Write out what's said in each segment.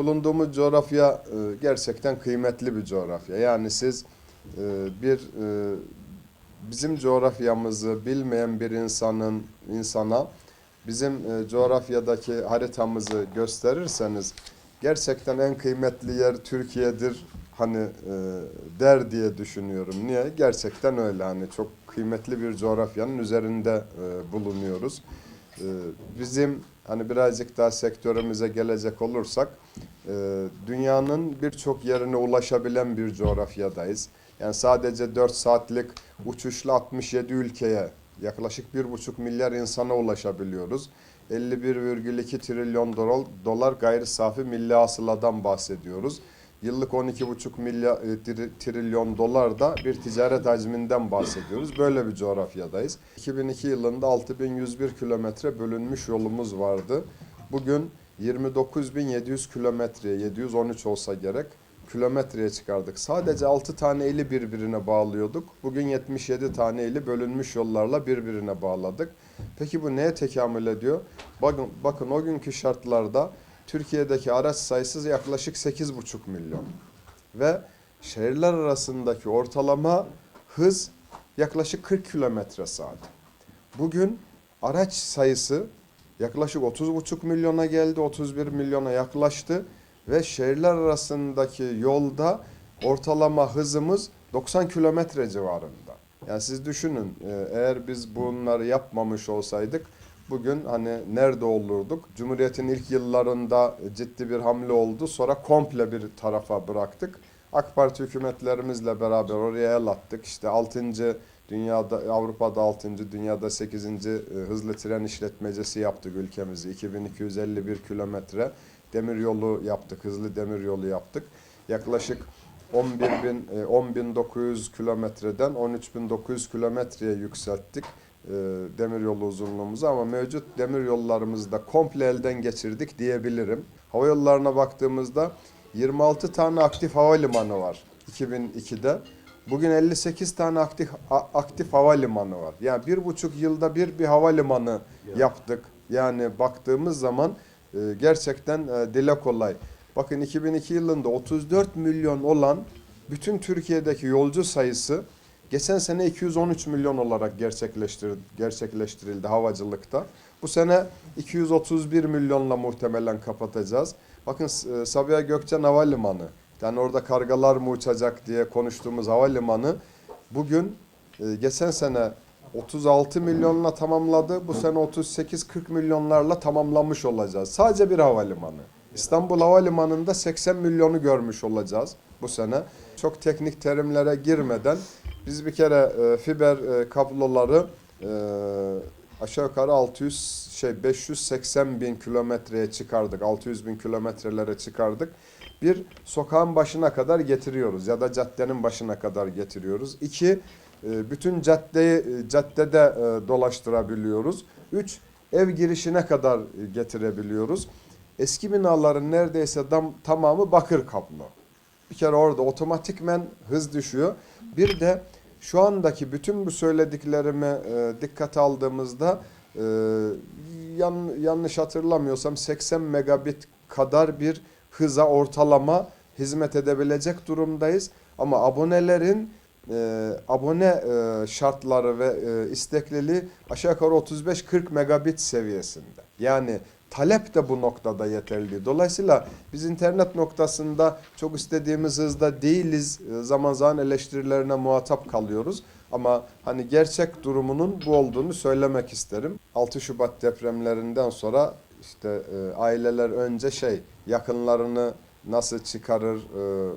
bulunduğumuz coğrafya e, gerçekten kıymetli bir coğrafya. Yani siz e, bir e, bizim coğrafyamızı bilmeyen bir insanın insana bizim e, coğrafyadaki haritamızı gösterirseniz gerçekten en kıymetli yer Türkiye'dir hani e, der diye düşünüyorum. Niye? Gerçekten öyle hani çok kıymetli bir coğrafyanın üzerinde e, bulunuyoruz. E, bizim hani birazcık daha sektörümüze gelecek olursak e, dünyanın birçok yerine ulaşabilen bir coğrafyadayız. Yani sadece 4 saatlik uçuşla 67 ülkeye yaklaşık 1,5 milyar insana ulaşabiliyoruz. 51,2 trilyon dolar gayri safi milli hasıladan bahsediyoruz. Yıllık 12,5 milyar e, tri- trilyon dolar da bir ticaret hacminden bahsediyoruz. Böyle bir coğrafyadayız. 2002 yılında 6101 kilometre bölünmüş yolumuz vardı. Bugün 29.700 kilometreye, 713 olsa gerek kilometreye çıkardık. Sadece 6 tane ili birbirine bağlıyorduk. Bugün 77 tane ili bölünmüş yollarla birbirine bağladık. Peki bu neye tekamül ediyor? Bakın, bakın o günkü şartlarda Türkiye'deki araç sayısı yaklaşık 8,5 milyon. Ve şehirler arasındaki ortalama hız yaklaşık 40 kilometre saat. Bugün araç sayısı yaklaşık 30,5 milyona geldi, 31 milyona yaklaştı ve şehirler arasındaki yolda ortalama hızımız 90 kilometre civarında. Yani siz düşünün e, eğer biz bunları yapmamış olsaydık bugün hani nerede olurduk? Cumhuriyet'in ilk yıllarında ciddi bir hamle oldu. Sonra komple bir tarafa bıraktık. AK Parti hükümetlerimizle beraber oraya el attık. İşte 6. dünyada Avrupa'da 6. dünyada 8. hızlı tren işletmecisi yaptık ülkemizi. 2251 kilometre demir yolu yaptık. Hızlı demir yolu yaptık. Yaklaşık 11 bin, e, 10.900 kilometreden 13.900 kilometreye yükselttik e, demir yolu uzunluğumuzu ama mevcut demir yollarımızı da komple elden geçirdik diyebilirim. Hava yollarına baktığımızda 26 tane aktif havalimanı var 2002'de. Bugün 58 tane aktif aktif havalimanı var. Yani bir buçuk yılda bir bir havalimanı yaptık. Yani baktığımız zaman e, gerçekten e, dile kolay. Bakın 2002 yılında 34 milyon olan bütün Türkiye'deki yolcu sayısı geçen sene 213 milyon olarak gerçekleştir, gerçekleştirildi havacılıkta. Bu sene 231 milyonla muhtemelen kapatacağız. Bakın e, Sabiha Gökçen Havalimanı, yani orada kargalar mı uçacak diye konuştuğumuz havalimanı bugün e, geçen sene 36 milyonla tamamladı. Bu sene 38-40 milyonlarla tamamlamış olacağız. Sadece bir havalimanı. İstanbul Havalimanı'nda 80 milyonu görmüş olacağız bu sene. Çok teknik terimlere girmeden biz bir kere e, fiber e, kabloları e, aşağı yukarı 600 şey 580 bin kilometreye çıkardık. 600 bin kilometrelere çıkardık. Bir sokağın başına kadar getiriyoruz ya da caddenin başına kadar getiriyoruz. İki e, bütün caddeyi e, caddede e, dolaştırabiliyoruz. Üç ev girişine kadar e, getirebiliyoruz. Eski binaların neredeyse dam, tamamı bakır kablo. Bir kere orada otomatikmen hız düşüyor. Bir de şu andaki bütün bu söylediklerimi e, dikkate aldığımızda e, yan, yanlış hatırlamıyorsam 80 megabit kadar bir hıza ortalama hizmet edebilecek durumdayız. Ama abonelerin e, abone e, şartları ve e, istekliliği aşağı yukarı 35-40 megabit seviyesinde. Yani talep de bu noktada yeterli. Dolayısıyla biz internet noktasında çok istediğimiz hızda değiliz. Zaman zaman eleştirilerine muhatap kalıyoruz. Ama hani gerçek durumunun bu olduğunu söylemek isterim. 6 Şubat depremlerinden sonra işte e, aileler önce şey yakınlarını nasıl çıkarır, e,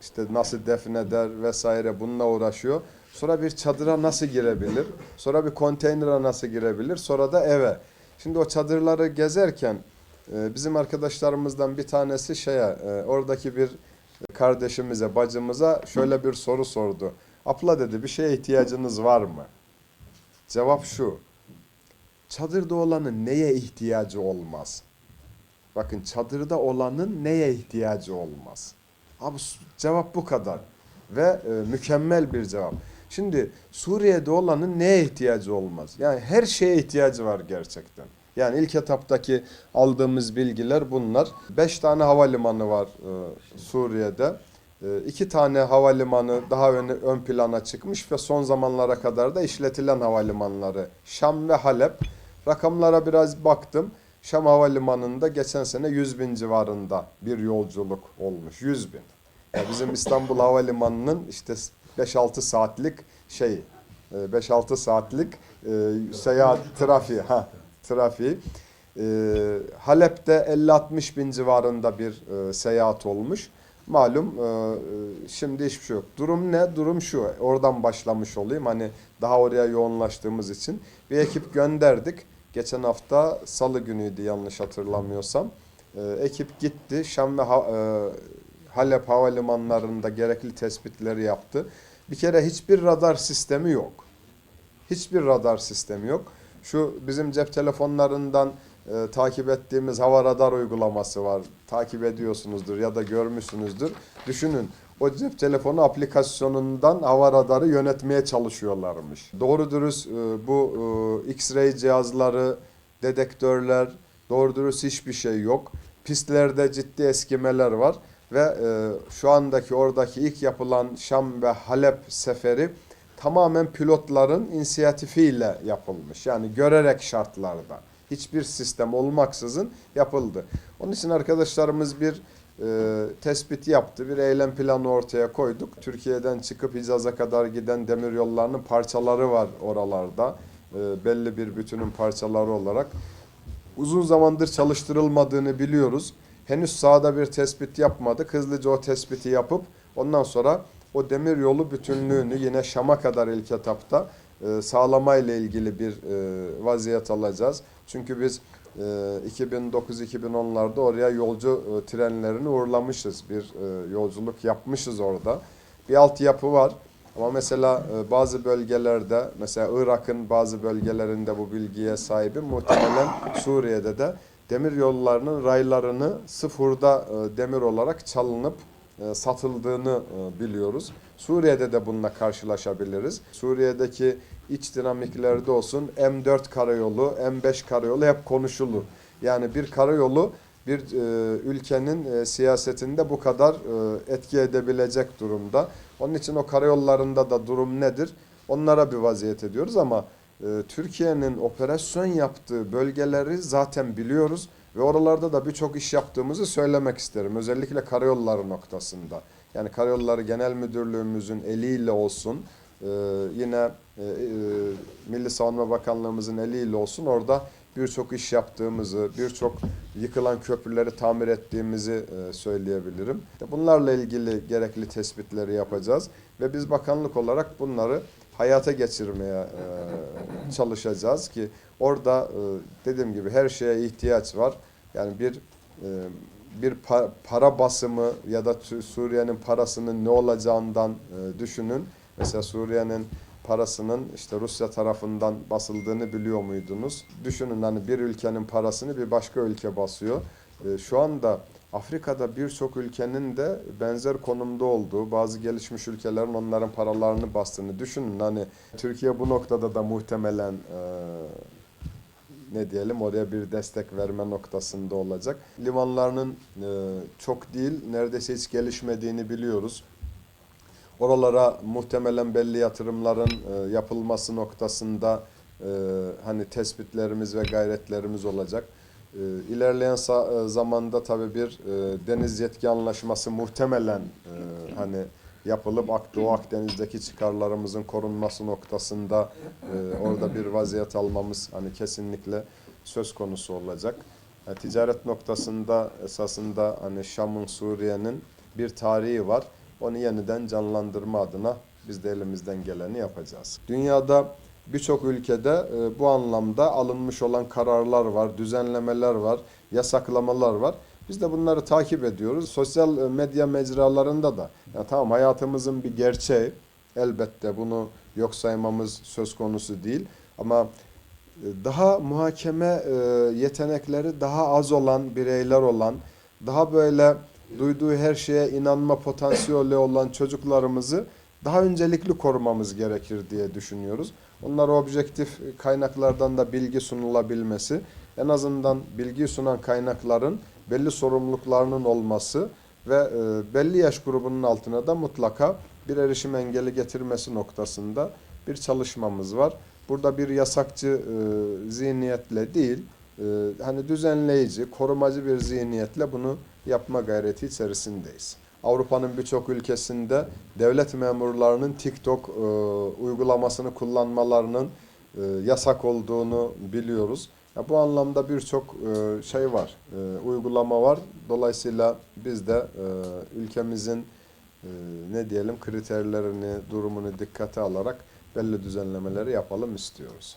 işte nasıl defneder vesaire bununla uğraşıyor. Sonra bir çadıra nasıl girebilir? Sonra bir konteynere nasıl girebilir? Sonra da eve. Şimdi o çadırları gezerken e, bizim arkadaşlarımızdan bir tanesi şeye e, oradaki bir kardeşimize, bacımıza şöyle bir soru sordu. Abla dedi bir şeye ihtiyacınız var mı? Cevap şu. Çadırda olanın neye ihtiyacı olmaz? Bakın çadırda olanın neye ihtiyacı olmaz? Abi cevap bu kadar. Ve e, mükemmel bir cevap. Şimdi Suriye'de olanın neye ihtiyacı olmaz? Yani her şeye ihtiyacı var gerçekten. Yani ilk etaptaki aldığımız bilgiler bunlar. 5 tane havalimanı var e, Suriye'de. E, iki tane havalimanı daha ön, ön plana çıkmış ve son zamanlara kadar da işletilen havalimanları Şam ve Halep. Rakamlara biraz baktım. Şam Havalimanı'nda geçen sene 100 bin civarında bir yolculuk olmuş. 100 bin. Ya bizim İstanbul Havalimanı'nın işte 5-6 saatlik şey 5-6 saatlik e, seyahat trafiği ha trafiği. E, Halep'te 50-60 bin civarında bir e, seyahat olmuş. Malum e, e, şimdi hiçbir şey yok. Durum ne? Durum şu. Oradan başlamış olayım. Hani daha oraya yoğunlaştığımız için bir ekip gönderdik. Geçen hafta Salı günüydü yanlış hatırlamıyorsam. E, ekip gitti. Şam ve ha, e, Halep havalimanlarında gerekli tespitleri yaptı. Bir kere hiçbir radar sistemi yok. Hiçbir radar sistemi yok. Şu bizim cep telefonlarından e, takip ettiğimiz hava radar uygulaması var. Takip ediyorsunuzdur ya da görmüşsünüzdür. Düşünün o cep telefonu aplikasyonundan hava radarı yönetmeye çalışıyorlarmış. Doğru dürüst e, bu e, X-ray cihazları, dedektörler, doğru dürüst hiçbir şey yok. Pistlerde ciddi eskimeler var ve e, şu andaki oradaki ilk yapılan Şam ve Halep seferi tamamen pilotların inisiyatifiyle yapılmış. Yani görerek şartlarda hiçbir sistem olmaksızın yapıldı. Onun için arkadaşlarımız bir e, tespit yaptı. Bir eylem planı ortaya koyduk. Türkiye'den çıkıp Hicaz'a kadar giden demir yollarının parçaları var oralarda. E, belli bir bütünün parçaları olarak. Uzun zamandır çalıştırılmadığını biliyoruz. Henüz sahada bir tespit yapmadık. Hızlıca o tespiti yapıp ondan sonra o demir yolu bütünlüğünü yine Şam'a kadar ilk etapta e, sağlamayla ilgili bir e, vaziyet alacağız. Çünkü biz e, 2009-2010'larda oraya yolcu e, trenlerini uğurlamışız. Bir e, yolculuk yapmışız orada. Bir altyapı var. Ama mesela e, bazı bölgelerde, mesela Irak'ın bazı bölgelerinde bu bilgiye sahibim. Muhtemelen Suriye'de de demir yollarının raylarını sıfırda e, demir olarak çalınıp e, satıldığını e, biliyoruz. Suriye'de de bununla karşılaşabiliriz. Suriye'deki iç dinamiklerde olsun M4 karayolu, M5 karayolu hep konuşulur. Yani bir karayolu bir e, ülkenin e, siyasetinde bu kadar e, etki edebilecek durumda. Onun için o karayollarında da durum nedir? Onlara bir vaziyet ediyoruz ama Türkiye'nin operasyon yaptığı bölgeleri zaten biliyoruz ve oralarda da birçok iş yaptığımızı söylemek isterim. Özellikle karayolları noktasında. Yani Karayolları Genel Müdürlüğümüzün eliyle olsun, e, yine e, e, Milli Savunma Bakanlığımızın eliyle olsun orada birçok iş yaptığımızı, birçok yıkılan köprüleri tamir ettiğimizi e, söyleyebilirim. Bunlarla ilgili gerekli tespitleri yapacağız ve biz bakanlık olarak bunları hayata geçirmeye e, çalışacağız ki orada e, dediğim gibi her şeye ihtiyaç var. Yani bir e, bir pa- para basımı ya da Suriye'nin parasının ne olacağından e, düşünün. Mesela Suriye'nin parasının işte Rusya tarafından basıldığını biliyor muydunuz? Düşünün hani bir ülkenin parasını bir başka ülke basıyor. Şu anda Afrika'da birçok ülkenin de benzer konumda olduğu, bazı gelişmiş ülkelerin onların paralarını bastığını düşünün. Hani Türkiye bu noktada da muhtemelen e, ne diyelim oraya bir destek verme noktasında olacak. Limanlarının e, çok değil, neredeyse hiç gelişmediğini biliyoruz. Oralara muhtemelen belli yatırımların e, yapılması noktasında e, hani tespitlerimiz ve gayretlerimiz olacak. E, ilerleyen e, zamanda tabii bir e, deniz yetki anlaşması muhtemelen e, hani yapılıp Doğu Akdeniz'deki çıkarlarımızın korunması noktasında orada bir vaziyet almamız hani kesinlikle söz konusu olacak. Ticaret noktasında esasında hani Şam'ın Suriye'nin bir tarihi var. Onu yeniden canlandırma adına biz de elimizden geleni yapacağız. Dünyada birçok ülkede e, bu anlamda alınmış olan kararlar var, düzenlemeler var, yasaklamalar var. Biz de bunları takip ediyoruz. Sosyal e, medya mecralarında da. Ya tamam hayatımızın bir gerçeği. Elbette bunu yok saymamız söz konusu değil. Ama e, daha muhakeme yetenekleri daha az olan bireyler olan, daha böyle duyduğu her şeye inanma potansiyeli olan çocuklarımızı daha öncelikli korumamız gerekir diye düşünüyoruz. Onlara objektif kaynaklardan da bilgi sunulabilmesi en azından bilgi sunan kaynakların belli sorumluluklarının olması ve e, belli yaş grubunun altına da mutlaka bir erişim engeli getirmesi noktasında bir çalışmamız var. Burada bir yasakçı e, zihniyetle değil, e, hani düzenleyici, korumacı bir zihniyetle bunu yapma gayreti içerisindeyiz. Avrupa'nın birçok ülkesinde devlet memurlarının TikTok e, uygulamasını kullanmalarının e, yasak olduğunu biliyoruz. Ya bu anlamda birçok e, şey var, e, uygulama var. Dolayısıyla biz de e, ülkemizin e, ne diyelim kriterlerini, durumunu dikkate alarak belli düzenlemeleri yapalım istiyoruz.